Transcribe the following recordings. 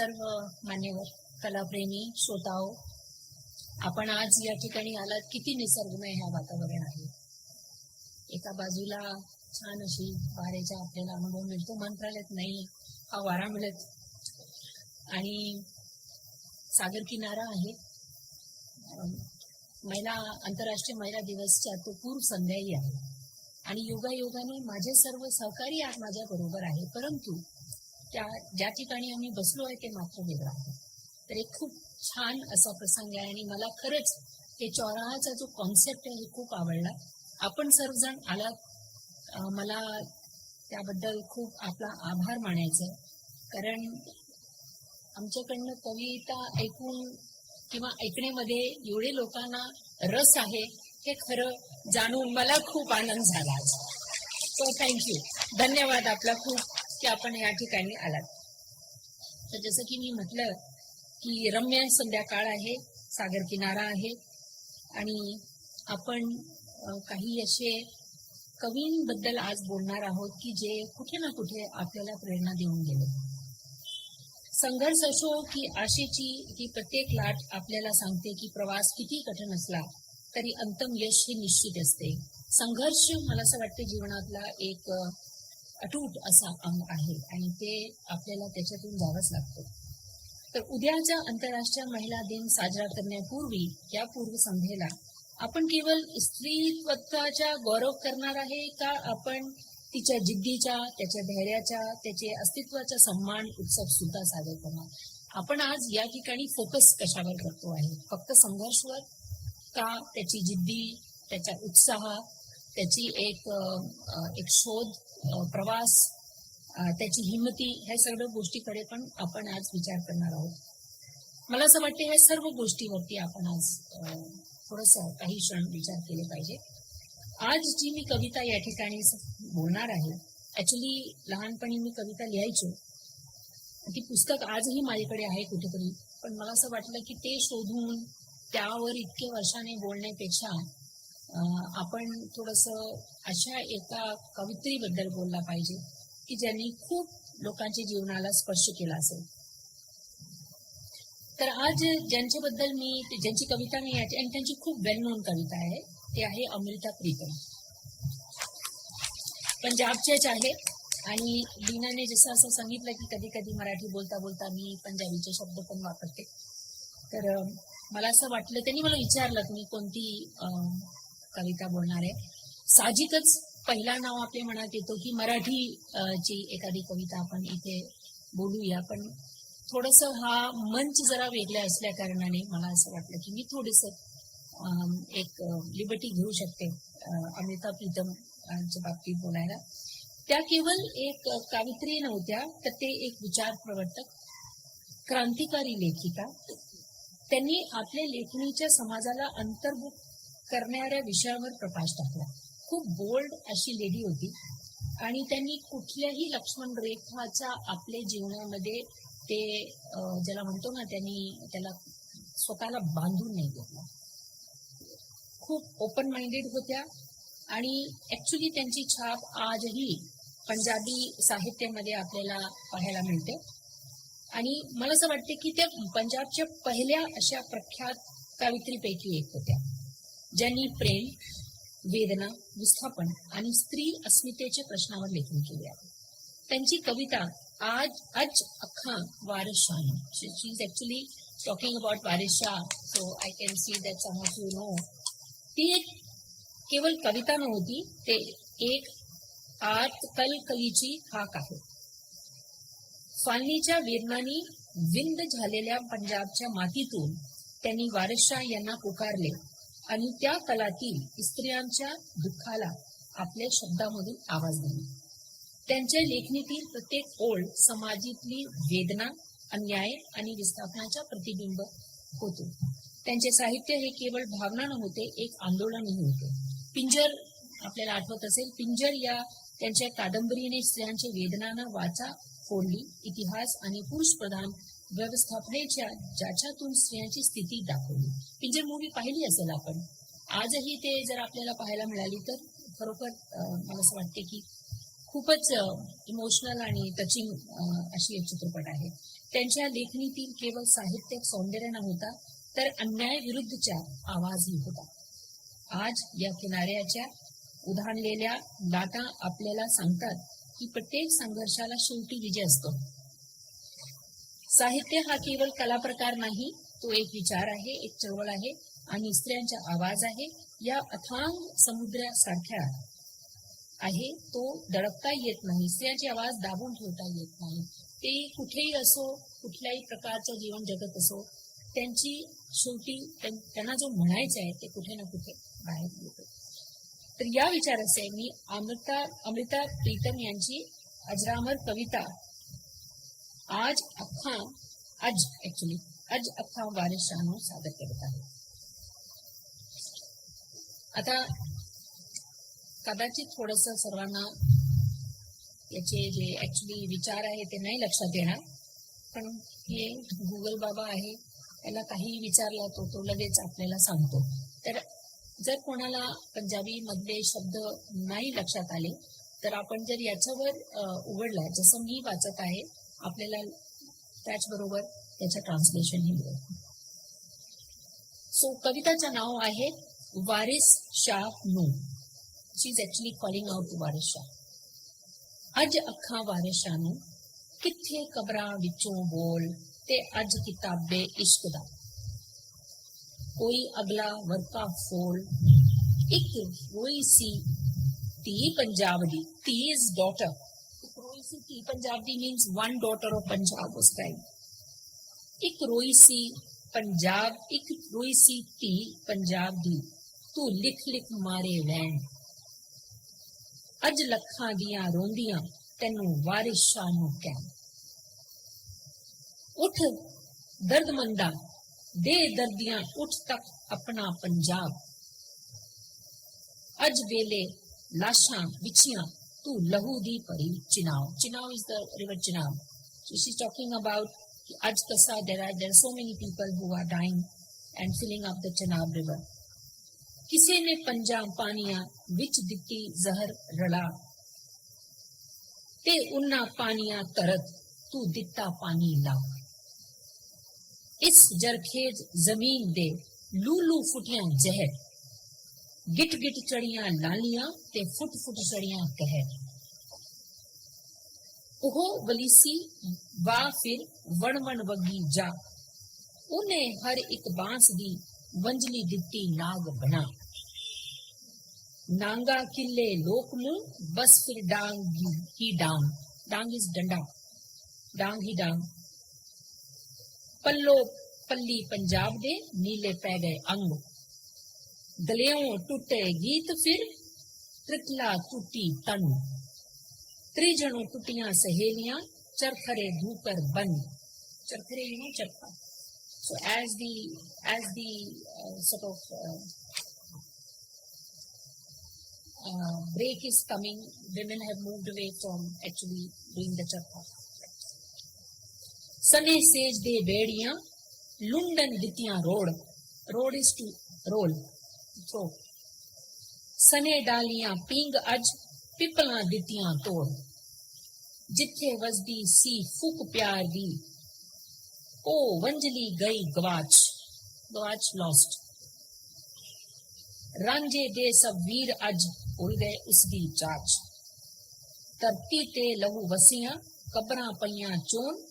सर्व मान्यवर कलाप्रेमी श्रोताओ आपण आज या ठिकाणी आलात किती निसर्गमय ह्या वातावरण आहे. एका बाजूला छान अशी वाऱ्याचा आपल्याला अनुभव मिळतो मंत्रालयात नाही हा वारा मिळत. आणि सागर किनारा आहे. अं, महिला आंतरराष्ट्रीय महिला दिवसच्या तो पूर्व संध्याही आहे. आणि योगायोगाने माझे सर्व सहकारी आज माझ्या बरोबर आहे परंतु त्या ज्या ठिकाणी आम्ही बसलो आहे ते मात्र वेगळं आहे. तर एक खूप छान असा प्रसंग आहे आणि मला खरंच हे चौराहाचा जो कॉन्सेप्ट आहे हे खूप आवडला. आपण सर्वजण आलात मला त्याबद्दल खूप आपला आभार मानायचा आहे. कारण आमच्याकडनं कविता ऐकून किंवा ऐकण्यामध्ये एवढे लोकांना रस आहे हे खरं जाणून मला खूप आनंद झाला आज. सो थँक्यू धन्यवाद आपला खूप. की आपण या ठिकाणी आलात. तर जसं की मी म्हटलं की रम्य संध्याकाळ आहे सागर किनारा आहे आणि आपण काही असे कवींबद्दल आज बोलणार आहोत की जे कुठे ना कुठे आपल्याला प्रेरणा देऊन गेले. संघर्ष असो की आशेची ही प्रत्येक लाट आपल्याला सांगते की प्रवास किती कठीण असला तरी अंतम यश हे निश्चित असते. संघर्ष मला असं वाटतं जीवनातला एक अटूट असा अंग आहे आणि ते आपल्याला त्याच्यातून जावंच लागतं. तर उद्याच्या आंतरराष्ट्रीय महिला दिन साजरा करण्यापूर्वी या पूर्वसंध्येला आपण केवळ स्त्रीत्वाचा गौरव करणार आहे का? आपण तिच्या जिद्दीच्या त्याच्या धैर्याच्या त्याचे अस्तित्वाचा सन्मान उत्सव सुद्धा साजरा करणार. आपण आज या ठिकाणी फोकस कशावर करतो आहे? फक्त संघर्षवर? का त्याची जिद्दी त्याचा उत्साह त्याची एक एक शोध प्रवास त्याची हिंमती ह्या सर्व गोष्टीकडे पण आपण आज विचार करणार आहोत. मला असं वाटतं ह्या सर्व गोष्टीवरती आपण आज थोडस काही क्षण विचार केले पाहिजे. आज जी मी कविता या ठिकाणी बोलणार आहे ऍक्च्युली लहानपणी मी कविता लिहायचो. ती पुस्तक आजही माझ्याकडे आहे कुठेतरी पण मला असं वाटलं की ते शोधून त्यावर इतके वर्षाने बोलण्यापेक्षा आपण थोडस अशा एका कवित्रीबद्दल बोलला पाहिजे की ज्यांनी खूप लोकांच्या जीवनाला स्पर्श केला असेल. तर आज ज्यांच्याबद्दल मी ज्यांची कविता मी याची आणि त्यांची खूप वेल नोन कविता आहे ते आहे अमृता प्रीतम. पंजाबच्याच आहे. आणि लीनाने जसं असं सांगितलं की कधी कधी मराठी बोलता बोलता मी पंजाबीचे शब्द पण वापरते. तर मला असं वाटलं त्यांनी मला विचारलं की मी कोणती अं, कविता बोलणार आहे. साहजिकच पहिला नाव आपल्या मनात येतो की मराठी ची एखादी कविता आपण इथे बोलूया. पण थोडस हा मंच जरा वेगळा असल्या कारणाने मला असं वाटलं की मी थोडस एक लिबर्टी घेऊ शकते अमिता प्रीतम च्या बाबतीत बोलायला. त्या केवळ एक कावित्री नव्हत्या तर ते एक विचार प्रवर्तक क्रांतिकारी लेखिका. त्यांनी आपल्या लेखणीच्या समाजाला अंतर्भूत करणाऱ्या विषयावर प्रकाश टाकला. खूप बोल्ड अशी लेडी होती. आणि त्यांनी कुठल्याही लक्ष्मण रेखाच्या आपल्या जीवनामध्ये ते ज्याला म्हणतो ना त्यांनी त्याला स्वतःला बांधून नाही घेतला. खूप ओपन माइंडेड होत्या. आणि ऍक्च्युली त्यांची छाप आजही पंजाबी साहित्यामध्ये आपल्याला पाहायला मिळते. आणि मला असं वाटते की त्या पंजाबच्या पहिल्या अशा प्रख्यात कवित्रीपैकी एक होत्या. ज्यांनी प्रेम वेदना विस्थापन आणि स्त्री अस्मितेच्या प्रश्नावर लेखन केले आहे. त्यांची कविता आज आज अख्खा Waris Shah she is actually talking about Waris so I can see that some of you know ती एक केवळ कविता नव्हती ते एक आत कलकलीची हाक आहे. फालनीच्या वेदनानी विंद झालेल्या पंजाबच्या मातीतून त्यांनी वारसशाह यांना पुकारले. आणि त्या कलातील स्त्रियांच्या दुःखाला आपल्या शब्दामधून आवाज देणे. त्यांच्या लेखणीतील प्रत्येक ओळ समाजातली वेदना अन्याय आणि विस्थापनाचा प्रतिबिंब होतो. त्यांचे साहित्य हे केवळ भावना नव्हते एक आंदोलनही होते. पिंजर आपल्याला आठवत असेल पिंजर या त्यांच्या कादंबरीने स्त्रियांच्या वेदनांना वाचा फोडली इतिहास आणि पुरुष प्रधान व्यवस्थापनेच्या ज्याच्यातून स्त्रियांची स्थिती दाखवली. पिंजर मूवी पाहिली असेल आपण आजही ते जर आपल्याला पाहायला मिळाली तर खरोखर मला असं वाटते की खूपच इमोशनल आणि टचिंग अशी एक चित्रपट आहे. त्यांच्या लेखणीतील केवळ साहित्य सौंदर्य नव्हता तर अन्याय विरुद्धच्या आवाजही होता. आज या किनाऱ्याच्या उधाणलेल्या लाटा आपल्याला सांगतात की प्रत्येक संघर्षाला शेवटी विजय असतो. साहित्य हा केवळ कला प्रकार नाही तो एक विचार आहे एक चळवळ आहे आणि स्त्रियांचा आवाज आहे या अथांग समुद्रासारख्या आहे. तो दडपता येत नाही स्त्रियांचे आवाज दाबून ठेवता येत नाही. ते कुठेही असो कुठल्याही प्रकारचं जीवन जगत असो त्यांची शेवटी त्यांना जो म्हणायचं आहे ते कुठे ना कुठे बाहेर येतो. तर या विचाराचे मी अमृता अमृता प्रीतम यांची अजरामर कविता. आज अख्खा आज ऍक्च्युली आज अख्खा वारिशानो सादर करत आहे. आता कदाचित थोडस सर्वांना याचे जे ऍक्च्युली विचार आहे ते नाही लक्षात येणार. पण हे गुगल बाबा आहे त्याला काही विचारला तो तो लगेच आपल्याला सांगतो. तर जर कोणाला पंजाबी मधले शब्द नाही लक्षात आले तर आपण जर याच्यावर उघडला जसं मी वाचत आहे आपल्याला त्याचबरोबर त्याचं ट्रान्सलेशन ही मिळेल. सो कविताचं नाव आहे वारिस शाह नू. She is actually calling out Waris Shah. अज अखा वारिस शाह नू किथे कबरा विचों बोल ते अज किताबे इश्क दा. ਕੋਈ ਅਗਲਾ ਵਰਕਾ ਫੋਲ, ਇੱਕ ਰੋਈ ਸੀ ਧੀ ਪੰਜਾਬ ਦੀ, ਧੀ ਡਾਟਰ ਰੋਈ ਸੀ ਧੀ ਪੰਜਾਬ ਦੀ means one daughter of Punjab ਉਸ ਟਾਈਮ ਇੱਕ ਰੋਈ ਸੀ ਪੰਜਾਬ, ਇੱਕ ਰੋਈ ਸੀ ਧੀ ਪੰਜਾਬ ਦੀ। ਤੂੰ ਲਿਖ ਲਿਖ ਮਾਰੇ ਵੈਣ ਅੱਜ ਲੱਖਾਂ ਦੀਆਂ ਰੋਂਦੀਆਂ ਤੈਨੂੰ ਵਾਰਿਸ਼ਾਂ ਨੂੰ ਕਹਿ ਉਠ ਦਰਦਮੰਦਾ दे दर्दियाँ उठ तक अपना पंजाब। अज वेले लाशां बिछियाँ, तू लहू दी परी Chenab. Chenab is the river Chenab she talking about कि आज कसा there are there so many people who are dying and filling up the Chenab river किसे ने पंजा पानिया विच दिती जहर रला, ते उन्ना पानिया तरत, तू दिता पानी लाऊ ਇਸ ਜਰਖੇਜ ਜ਼ਮੀਨ ਦੇ ਲੂਲੂ ਫੁੱਟੀਆਂ ਜ਼ਹਿਰ ਗਿਟ ਗਿਟ ਚੜੀਆਂ ਲਾਲੀਆਂ ਤੇ ਫੁੱਟ ਫੁੱਟ ਚੜੀਆਂ ਕਹਿਰ। ਉਹ ਵਲੀਸੀ ਵਾ ਫਿਰ ਵਣ ਵਣ ਵਗੀ ਜਾ। ਉਹਨੇ ਹਰ ਇੱਕ ਬਾਂਸ ਦੀ ਵੰਜਲੀ ਦਿੱਤੀ ਨਾਗ ਬਣਾ। ਨਾਂਗਾ ਕਿੱਲੇ ਲੋਕ ਨੂੰ ਬਸ ਫਿਰ ਡਾਂਗ ਹੀ- ਡਾਂਗ। ਡਾਂਗ ਇਸ ਡੰਡਾ। ਡਾਂਗ ਹੀ ਡਾਂਗ। ਪੱਲੋ ਪੱਲੀ ਪੰਜਾਬ ਦੇ ਨੀਲੇ ਪੈ ਗਏ ਅੰਗ दलियों ਟੁੱਟੇ ਗੀਤ ਫਿਰ त्रितला टूटी तन त्रिजणों टूटियां सहेलियां ਚਰਖਰੇ धूकर बन चरखरे you know charkha so as the as the uh, sort of uh, uh, break is coming, women have moved away from. ਸਨੇ ਸੇਜ ਦੇ ਡੇੜੀਆਂ ਲੁੰਡਨ ਦਿੱਤੀਆਂ ਰੋੜ ਰੋੜ ਇਸ ਟੂ ਰੋਲ। ਥਰੋ ਸਨੇ ਡਾਲੀਆਂ ਪਿੰਗ ਅੱਜ ਪਿਪਲਾਂ ਦਿੱਤੀਆਂ ਤੋੜ। ਜਿੱਥੇ ਵਸਦੀ ਸੀ ਫੁਕ ਪਿਆਰ ਦੀ ਉਹ ਵੰਜਲੀ ਗਈ ਗਵਾਚ ਗਵਾਚ ਲੋਸਟ ਰਾਂਝੇ ਦੇ ਸਭ ਵੀਰ ਅੱਜ ਉਲ ਗਏ ਉਸ ਦੀ ਚਾਚ। ਧਰਤੀ ਤੇ ਲਹੂ ਵਸੀਆਂ, ਕਬਰਾਂ ਪਈਆਂ ਚੋਣ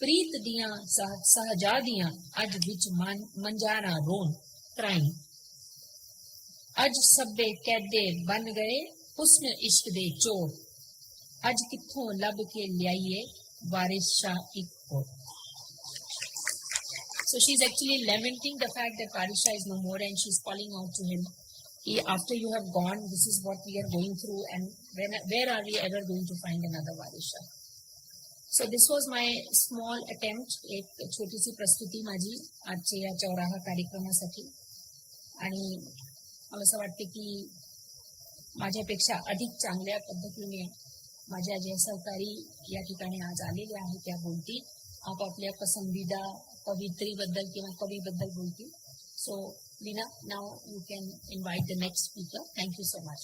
ਪ੍ਰੀਤ ਦੀਆਂ ਸਹ- ਸਹਜਾਦੀਆਂ ਅੱਜ ਵਿੱਚ ਮਨ ਮੰਜਾਰਾ ਰੋਣ ਕਰਾਈ ਅੱਜ ਸਭੇ ਕੈਦੇ ਬਨ ਗਏ ਹੁਸਨ ਇਸ਼ਕ ਦੇ ਚੋਰ ਅੱਜ ਕਿੱਥੋਂ ਲੱਭ ਕੇ ਲਿਆਈਏ ਵਾਰਿਸ ਸ਼ਾਹ ਇੱਕ ਹੋਰ So she's actually lamenting the fact that Varisha is no more and she's calling out to him. He, after you have gone, this is what we are going through and when, where are we ever going to find another Varisha? So this was my small attempt एक छोटीशी प्रस्तुती माझी आजच्या या चौराहा कार्यक्रमासाठी. आणि मला असं वाटते की माझ्यापेक्षा अधिक चांगल्या पद्धतीने माझ्या ज्या सहकारी या ठिकाणी आज आलेले आहेत त्या बोलतील आपापल्या पसंदीदा कवित्रीबद्दल किंवा कवीबद्दल बोलतील. So Leena now you can invite the next speaker thank you so much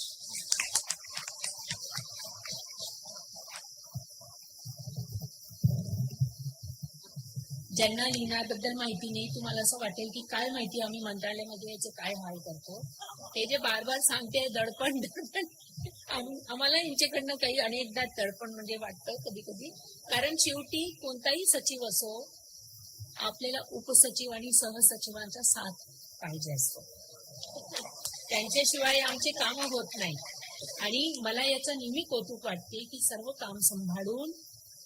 ज्यांना लिहिण्याबद्दल माहिती नाही तुम्हाला असं वाटेल की काय माहिती आम्ही मंत्रालयामध्ये याचे काय हाल करतो? ते जे बार बार सांगते दडपण दडपण. आणि आम्हाला यांच्याकडनं काही अनेकदा दडपण म्हणजे वाटतं कधी कधी कारण शेवटी कोणताही सचिव असो आपल्याला उपसचिव आणि सहसचिवांचा साथ पाहिजे असतो. त्यांच्याशिवाय आमचे काम होत नाही आणि मला याचं नेहमी कौतुक वाटते की सर्व काम सांभाळून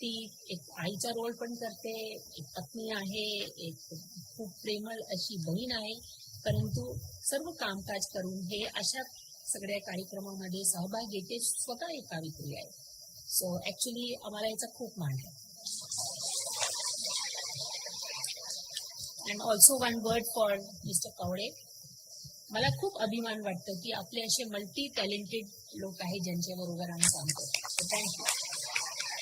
ती एक आईचा रोल पण करते एक पत्नी आहे एक खूप प्रेमळ अशी बहीण आहे. परंतु सर्व कामकाज करून हे अशा सगळ्या कार्यक्रमामध्ये सहभाग घेते स्वतः एक कावित्री आहे. सो ऍक्च्युली आम्हाला याचा खूप मान आहे. And also one word for mister Kawade. मला खूप अभिमान वाटतं की आपले असे मल्टी टॅलेंटेड लोक आहेत ज्यांच्याबरोबर आम्ही काम करतो. थँक्यू